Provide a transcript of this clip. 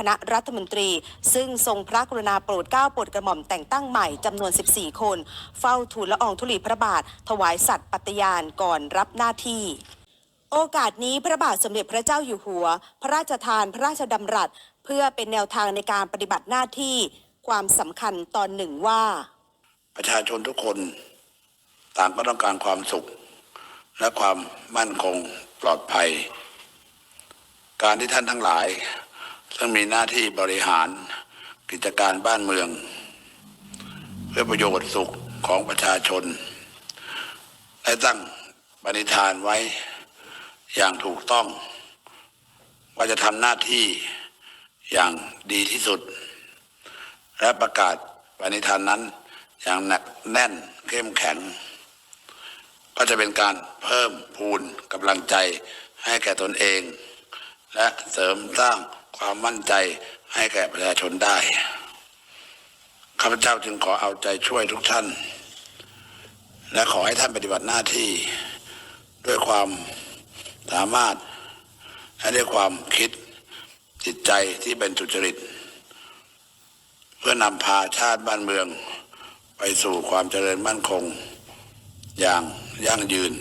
คณะรัฐมนตรี ซึ่งทรงพระกรุณาโปรดเกล้าโปรดกระหม่อมแต่งตั้งใหม่จำนวน 14 คน เฝ้าทูลละอองธุลีพระบาท ถวายสัตย์ปฏิญาณก่อนรับหน้าที่โอกาสนี้พระบาทสมเด็จพระเจ้าอยู่หัว พระราชทานพระราชดำรัส เพื่อเป็นแนวทางในการปฏิบัติหน้าที่ความสำคัญตอนหนึ่งว่า ประชาชนทุกคนต่างก็ต้องการความสุข และความมั่นคงปลอดภัย การที่ท่านทั้งหลาย ซึ่งมีหน้าที่บริหารกิจการบ้านเมือง เพื่อประโยชน์สุขของประชาชนและตั้งปณิธานไว้อย่างถูกต้อง ว่าจะทำหน้าที่อย่างดีที่สุด และประกาศปณิธานนั้นอย่างหนักแน่นเข้มแข็ง ก็จะเป็นการเพิ่มพูนกำลังใจให้แก่ตนเอง และเสริมสร้าง ความมั่นใจให้แก่ประชาชนได้ข้าพเจ้าจึงขอเอาใจช่วยทุกท่าน และขอให้ท่านปฏิบัติหน้าที่ ด้วยความสามารถและด้วยความคิดจิตใจที่เป็นสุจริต เพื่อนำพาชาติบ้านเมือง ไปสู่ความเจริญมั่นคง อย่างยั่งยืน